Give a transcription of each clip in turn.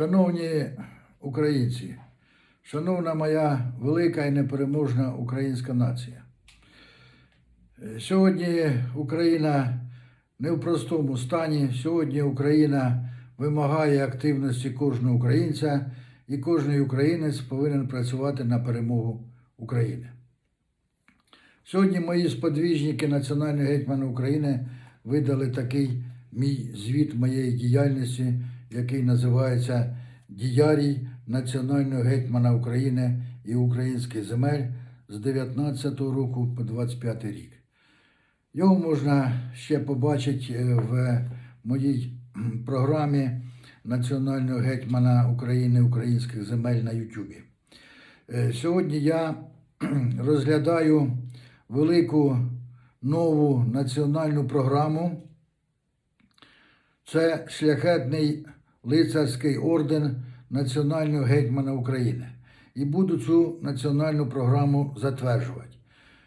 Шановні українці, шановна моя велика і непереможна українська нація. Сьогодні Україна не в простому стані. Сьогодні Україна вимагає активності кожного українця, і кожен українець повинен працювати на перемогу України. Сьогодні мої сподвіжники Національного гетьмана України видали такий мій звіт моєї діяльності, який називається Діярій Національного гетьмана України і українських земель з 19 року по 25 рік. Його можна ще побачити е, в моїй програмі Національного гетьмана України українських земель на Ютубі. Е, Сьогодні я розглядаю велику нову національну програму. Це шляхетний лицарський орден Національного гетьмана України. І буду цю національну програму затверджувати.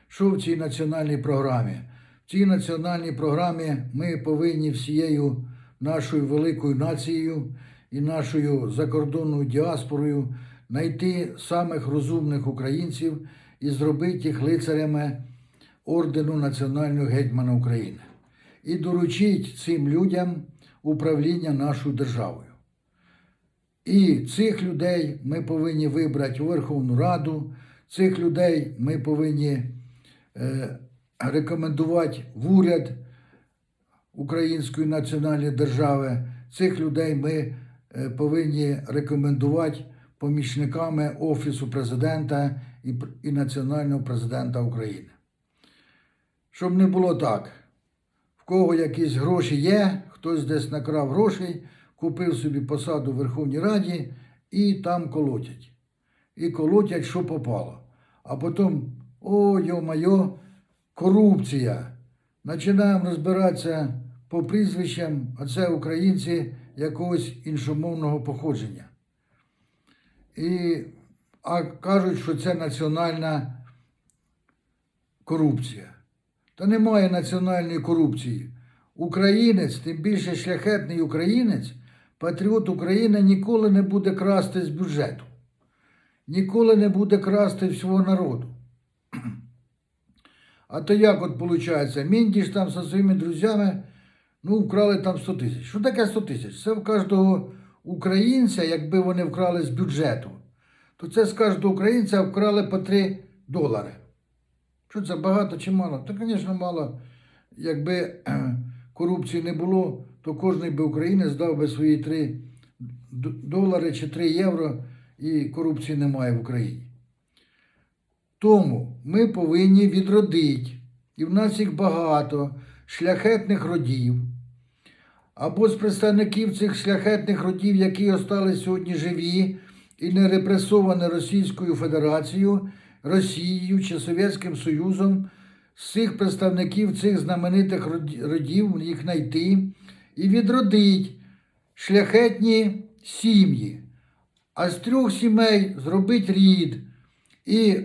Що в цій національній програмі? В цій національній програмі ми повинні всією нашою великою нацією і нашою закордонною діаспорою знайти самих розумних українців і зробити їх лицарями ордену Національного гетьмана України і доручить цим людям управління нашою державою. І цих людей ми повинні вибрати у Верховну Раду, цих людей ми повинні е, рекомендувати в уряд Української національної держави. Цих людей ми е, повинні рекомендувати помічниками Офісу президента і, і Національного президента України. Щоб не було так, в кого якісь гроші є, хтось десь накрав грошей, купив собі посаду в Верховній Раді і там колотять. І колотять, що попало. А потім, о, йо-майо, корупція. Починаємо розбиратися по прізвищам, а це українці якогось іншомовного походження. І, а кажуть, що це національна корупція. Та немає національної корупції. Українець, тим більше шляхетний українець, патріот України ніколи не буде красти з бюджету, ніколи не буде красти всього народу. А то як от виходить? Міндіш там зі своїми друзями ну, вкрали там 100 тисяч. Що таке 100 тисяч? Це в кожного українця, якби вони вкрали з бюджету, то це з кожного українця вкрали по 3 долари. Що це багато чи мало? Та, звісно, мало. Якби корупції не було, то кожен би українець дав би свої 3 долари чи 3 євро, і корупції немає в Україні. Тому ми повинні відродити, і в нас їх багато, шляхетних родів, або з представників цих шляхетних родів, які остались сьогодні живі і не репресовані Російською Федерацією, Росією чи Совєтським Союзом, з цих представників цих знаменитих родів їх знайти і відродити шляхетні сім'ї, а з трьох сімей зробити рід. І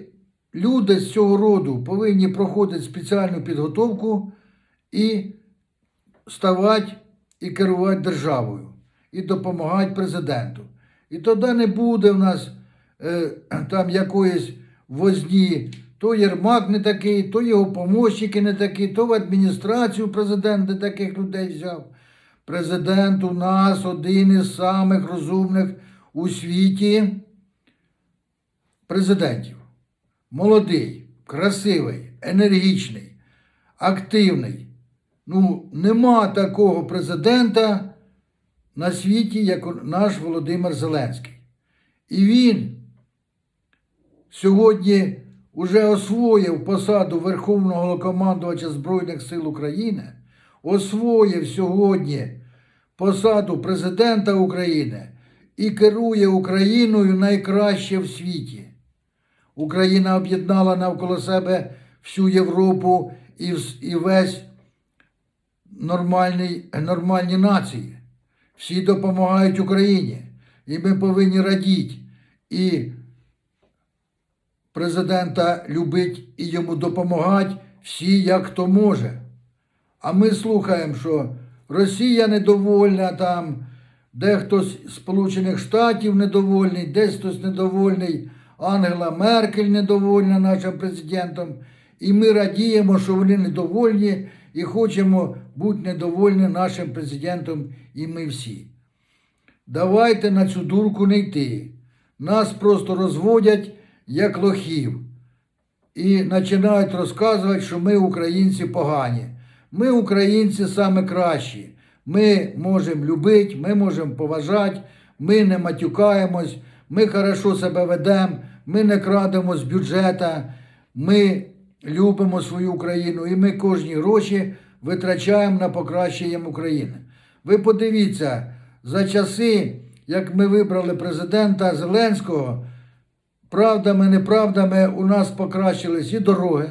люди з цього роду повинні проходити спеціальну підготовку і ставати і керувати державою, і допомагати президенту. І тоді не буде в нас е, там якоїсь возні, то Єрмак не такий, то його помощники не такі, то в адміністрацію президент не таких людей взяв. Президент у нас один із самих розумних у світі президентів. Молодий, красивий, енергічний, активний. Ну, нема такого президента на світі, як наш Володимир Зеленський. І він сьогодні вже освоїв посаду Верховного Головнокомандувача Збройних сил України, освоїв сьогодні посаду президента України і керує Україною найкраще в світі. Україна об'єднала навколо себе всю Європу і весь нормальний, нормальні нації. Всі допомагають Україні. І ми повинні радіти. І президента любить і йому допомагати всі, як хто може. А ми слухаємо, що Росія недовольна там, Дехто з Сполучених Штатів недовольний, десь хтось недовольний, Ангела Меркель недовольна нашим президентом. І ми радіємо, що вони недовольні і хочемо бути недовольні нашим президентом, і ми всі. Давайте на цю дурку не йти. Нас просто розводять як лохів і починають розказувати, що ми українці погані. Ми українці саме кращі. Ми можемо любити, ми можемо поважати, ми не матюкаємось, ми хорошо себе ведемо, ми не крадемо з бюджета, ми любимо свою Україну і ми кожні гроші витрачаємо на покращення України. Ви подивіться, за часи, як ми вибрали президента Зеленського, правдами, неправдами у нас покращились і дороги,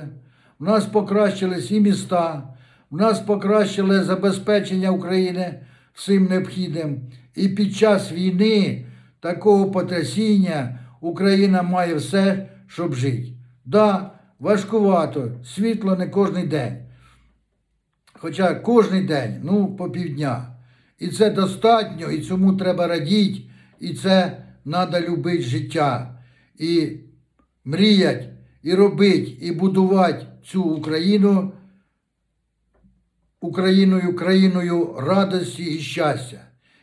у нас покращились і міста, у нас покращили забезпечення України всім необхідним. І під час війни такого потрясіння Україна має все, щоб жити. Да, важкувато, світло не кожен день. Хоча кожен день, ну, по півдня. І це достатньо, і цьому треба радіти, і це треба любити життя. І мріять, і робити, і будувати цю Україну Україною, країною радості і щастя.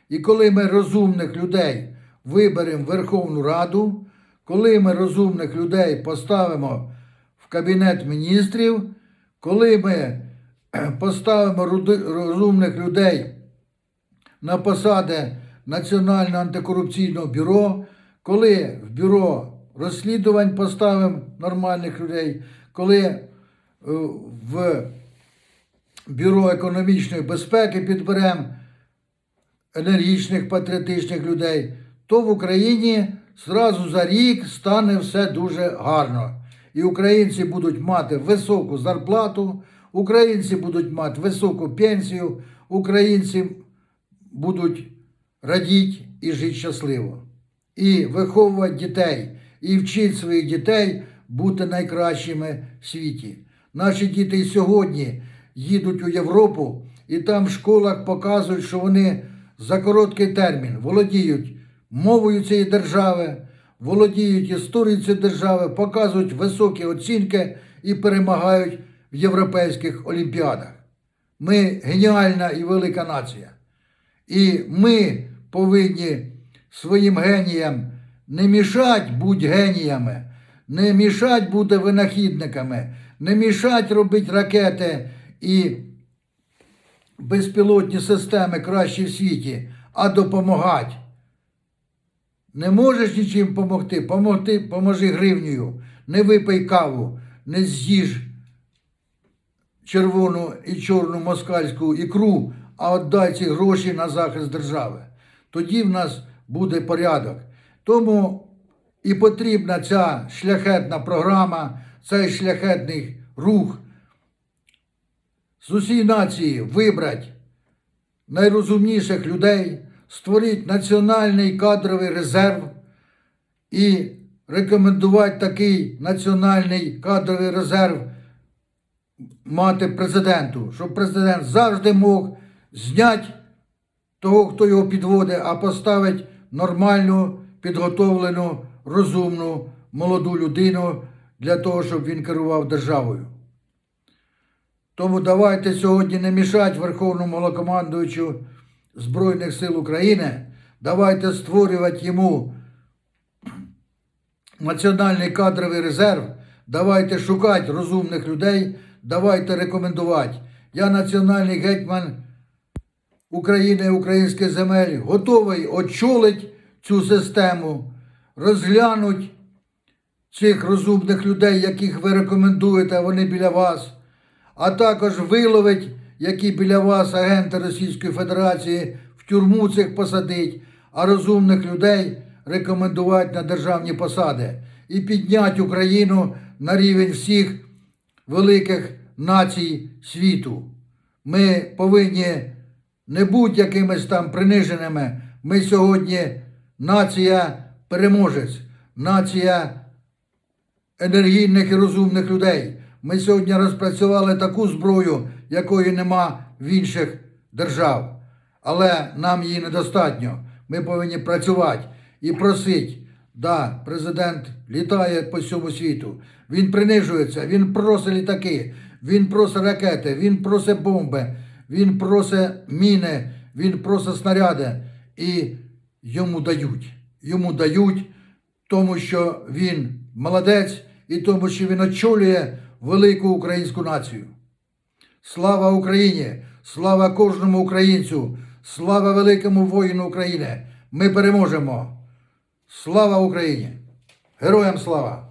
І коли ми розумних людей виберемо Верховну Раду, коли ми розумних людей поставимо в Кабінет міністрів, коли ми поставимо розумних людей на посади Національного антикорупційного бюро, коли в бюро розслідувань поставимо нормальних людей, коли е, в Бюро економічної безпеки підберемо енергічних патріотичних людей, то в Україні зразу за рік стане все дуже гарно. І українці будуть мати високу зарплату, українці будуть мати високу пенсію, українці будуть радіти і жити щасливо. І виховувати дітей, і вчити своїх дітей бути найкращими в світі. Наші діти сьогодні їдуть у Європу і там в школах показують, що вони за короткий термін володіють мовою цієї держави, володіють історією цієї держави, показують високі оцінки і перемагають в європейських олімпіадах. Ми геніальна і велика нація. І ми повинні своїм геніям не мішати бути геніями, не мішати бути винахідниками, не мішати робити ракети і безпілотні системи кращі в світі, а допомагати. Не можеш нічим допомогти, помогти, поможи гривнею, не випий каву, не з'їж червону і чорну москальську ікру, а віддай ці гроші на захист держави. Тоді в нас буде порядок. Тому і потрібна ця шляхетна програма, цей шляхетний рух. З усієї нації вибрати найрозумніших людей, створити національний кадровий резерв і рекомендувати такий національний кадровий резерв мати президенту, щоб президент завжди мог зняти того, хто його підводить, а поставить нормальну, підготовлену, розумну, молоду людину для того, щоб він керував державою. Тому давайте сьогодні не мішати Верховному Головнокомандуючу Збройних сил України. Давайте створювати йому національний кадровий резерв. Давайте шукати розумних людей, давайте рекомендувати. Я національний гетьман України українських земель готовий очолити цю систему, розглянуть цих розумних людей, яких ви рекомендуєте, вони біля вас, а також виловить, які біля вас агенти Російської Федерації в тюрму цих посадить, а розумних людей рекомендувати на державні посади і підняти Україну на рівень всіх великих націй світу. Ми повинні не бути якимись там приниженими. Ми сьогодні нація переможець, нація енергійних і розумних людей. Ми сьогодні розпрацювали таку зброю, якої нема в інших держав. Але нам її недостатньо. Ми повинні працювати і просити. Да, президент літає по всьому світу. Він принижується, він просить літаки, він просить ракети, він просить бомби, він просить міни, він просить снаряди. І йому дають. Йому дають, тому що він молодець і тому, що він очолює велику українську націю. Слава Україні! Слава кожному українцю! Слава великому воїну України! Ми переможемо! Слава Україні! Героям слава!